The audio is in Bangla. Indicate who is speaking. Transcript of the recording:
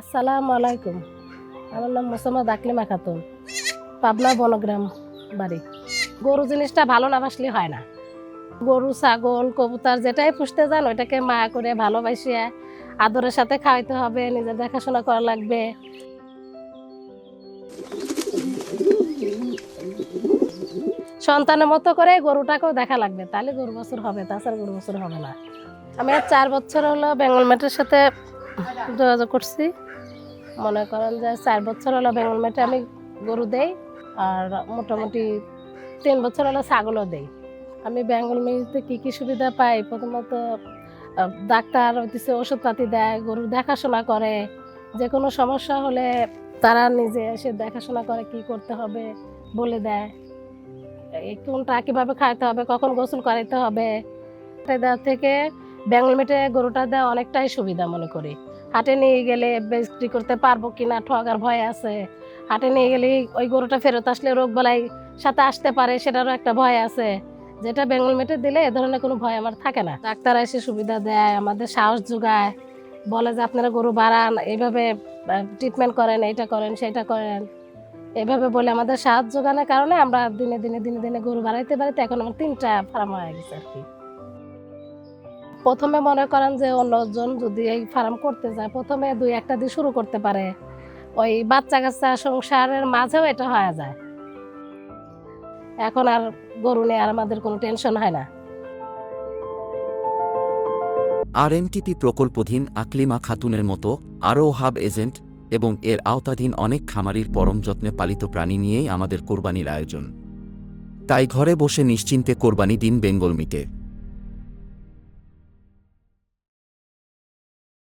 Speaker 1: আসসালামু আলাইকুম। আমার নাম মোসাম্মদ আকলিমা খাতুন পাবনা বনগ্রাম বাড়ি। গরু জিনিসটা ভালো না বাসলে হয় না। গরু, ছাগল, কবুতর যেটাই পুষতে যান, ওইটাকে মায়া করে ভালোবাসিয়া আদরের সাথে খাওয়াইতে হবে, নিজের দেখাশোনা করা লাগবে। সন্তানের মতো করে গরুটাকেও দেখা লাগবে, তাহলে গরু বছর হবে, তাছাড়া গরু বছর হবে না। আমি চার বছর হলো বেঙ্গল মেটের সাথে যোগাযোগ করছি। মনে করেন যে চার বছর হলো বেঙ্গল মেটে আমি গরু দেই, আর মোটামুটি তিন বছর হলো ছাগলও দেই। আমি বেঙ্গল মেটে কী কী সুবিধা পাই? প্রথমত ডাক্তার হইতেছে, ওষুধপাতি দেয়, গরু দেখাশোনা করে। যে কোনো সমস্যা হলে তারা নিজে এসে দেখাশোনা করে কি করতে হবে বলে দেয়। কোনটা কীভাবে খাইতে হবে, কখন গোসল করাইতে হবে, এটা থেকে বেঙ্গল মেটে গরুটা দেওয়া অনেকটাই সুবিধা মনে করি। হাটে নিয়ে গেলে বিক্রি করতে পারব কিনা ঠগার ভয় আছে। হাটে নিয়ে গেলে ওই গরুটা ফেরত আসলে রোগ বালাই সাথে আসতে পারে, সেটারও একটা ভয় আছে। যেটা বেঙ্গল মেটে দিলে এ ধরনের কোনো ভয় আমার থাকে না। ডাক্তার এসে সুবিধা দেয়, আমাদের সাহস যোগায়, বলে যে আপনারা গরু বাড়ান, এইভাবে ট্রিটমেন্ট করেন, এইটা করেন সেটা করেন। এভাবে বলে আমাদের সাহায্য যোগানোর কারণে আমরা দিনে দিনে দিনে দিনে গরু বাড়াইতে বাড়াইতে এখন আমার তিনটা ফার্ম হয়ে গেছে আর কি। প্রথমে মনে করেন যে অন্যজন যদি এই ফার্ম করতে যায়, প্রথমে দুই একটা দিয়ে শুরু করতে পারে। ওই বাচ্চা কাচ্চা সংসারের মাঝেও এটা হয়ে যায়। এখন আর গরু নিয়ে আর আমাদের কোনো টেনশন হয় না।
Speaker 2: আরএমটিপি প্রকল্পধীন আকলিমা খাতুনের মতো আরও হাব এজেন্ট এবং এর আওতাধীন অনেক খামারির পরম যত্নে পালিত প্রাণী নিয়েই আমাদের কোরবানির আয়োজন। তাই ঘরে বসে নিশ্চিন্তে কোরবানি দিন বেঙ্গল মিটে।